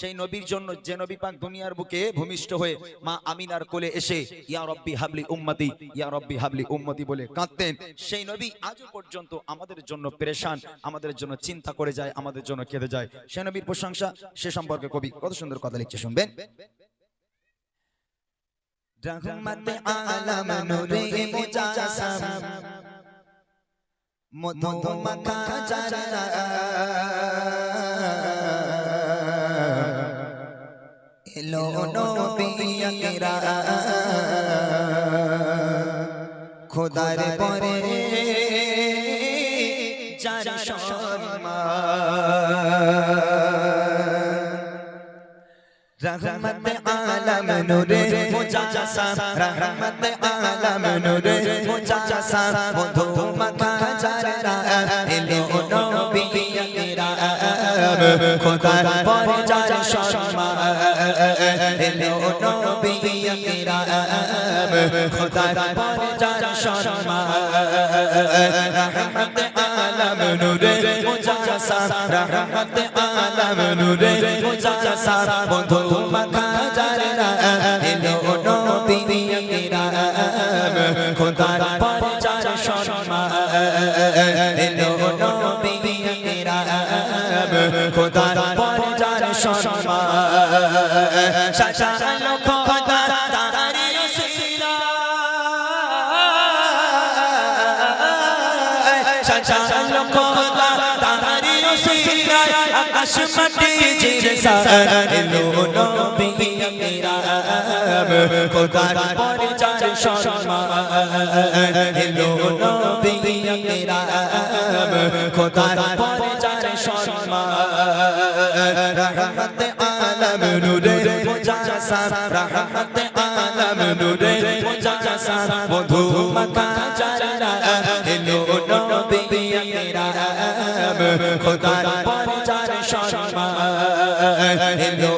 সেই নবীর জন্য যে নবী পাক দুনিয়ার বুকে ভূমিষ্ঠ হয়ে মা আমিনার কোলে এসে, ইয়া রব্বি হাবলি উম্মতি, ইয়া রব্বি হাবলি উম্মতি বলে কাঁদতেন। সেই নবী আজও পর্যন্ত আমাদের জন্য পেরেশান, আমাদের জন্য চিন্তা করে যায়, আমাদের জন্য কেঁদে যায়। সেই নবীর প্রশংসা সে সম্পর্কে কবি কত সুন্দর কথা লিখছে, শুনবেন? রহমত আলম আকরা খোদার পরে যার রহমত আলম নূরে মুজাসা রহমত আলম নূরে মুজাসা মধু মাখা জারা এলো নবী আকরা খোদার পরে যার সম্মান, এলো আকরা খোদার পরে যার সম্মান, রহমত আলম নূরে মুজাসা, রহমত আলম নূরে মুজাসা মধু মাখা জারা এলো নবী আকরা খোদার পরে যার সম্মান, এলো নবী আকরা খোদার পরে যার সম্মান শাশালো খোদা আকাশ মাটি জিরসা এলো নবী আকরাম খোদার পরে যার সম্মান। এলো নবী আকরাম খোদার পরে যার সম্মান। রহমত আলম, নূরে মুজাসা। রহমত আলম, নূরে মুজাসা। মধু মাখা জারা এলো নবী আকরাম খোদার পরে সম্মান এলো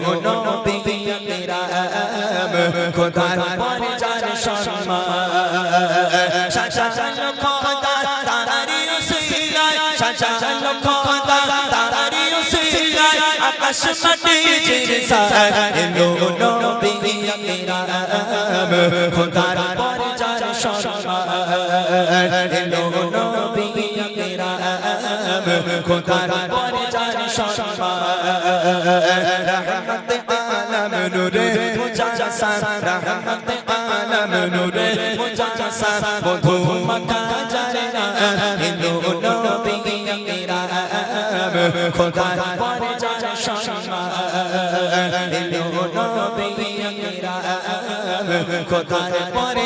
নবী আকরাম খোদার পরে যার সম্মান শাশালো খোদা তারি রসিলায় শাশালো খোদা তারি রসিলায় আকাশ মাটি জিরসা এলো নবী আকরাম খোদার পরে যার সম্মান এলো নবী খোদার পরে যার সম্মান। রহমত আলম নূরে মুজাসা রহমত আলম নূরে মুজাসা মধু মাখা জারা এলো নবী আকরাম খোদার পরে যার সম্মান। এলো নবী আকরাম খোদার পরে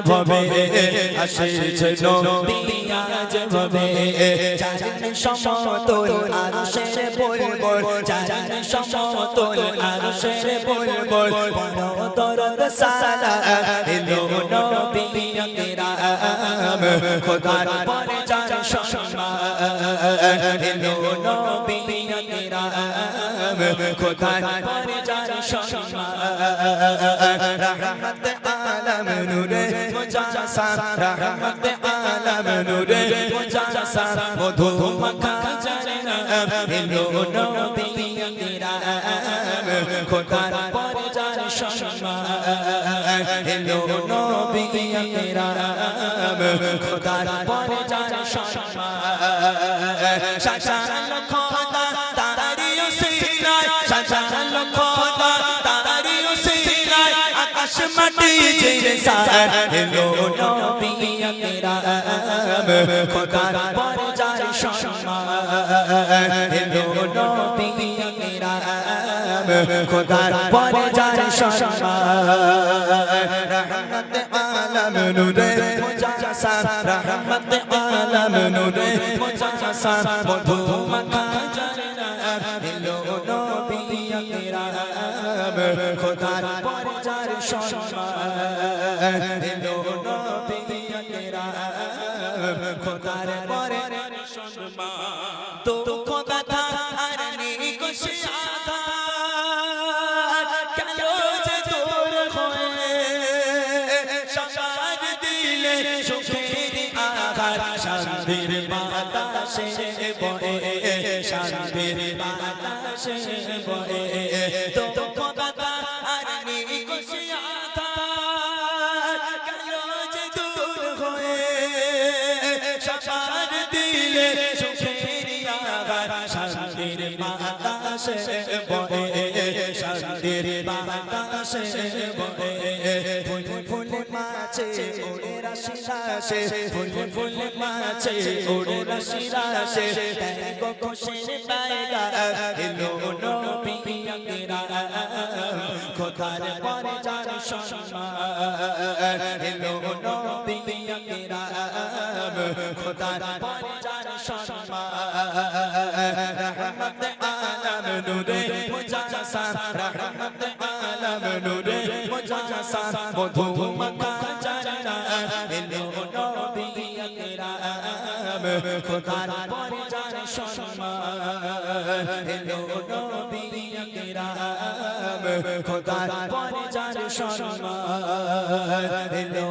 আজ ভবে আসিছে নবী আজ সমতল আরশের বলবল জান সমতল আরশের বলবল বড় দরদ সালা এলো নবী আকরাম খোদার পরে যার সম্মান এলো নবী আকরাম খোদার পরে যার সম্মান রহমত আলম নূরে মুজাসা রহমত আলম নূরে মুজাসা মধু মাখা জানা এলো নবী খোদার পরে যার সম্মান এলো নবী আকরাম খোদার পরে যার সম্মান শাশালো খোদা জিরসা এলো নবী আকরাম খোদার পরে যার সম্মান এলো নবী আকরাম খোদার পরে যার সম্মান রহমত আলম নূরে মুজাসা রহমত আলম আকরাম খোদার পরজার সম্মান তো খোদা আর নেই খুশি আধার কেন শান্তির বাতাসে বয়ে, শান্তির বাতাসে বয়ে তো কথা বাতাসে বয়ে শান্তির বাতাসে বয়ে। ফুল ফুল মাছে ওড়ে রাশি রাশে ফুল ফুল মাছে ওড়ে রাশি রাশে দেখো খুশির পায়গা, এলো নবী আকরাম খোদার পরে যার সম্মান, এলো নবী আকরাম খোদার পরে যার সম্মান, রহমত নূরে মুজাসার রহমত আলম নূরে মুজাসার মধু মাখা জানা এলো নবী আকরাম খোদার পরে যার সম্মান এলো নবী আকরাম খোদার পরে যার সম্মান এলো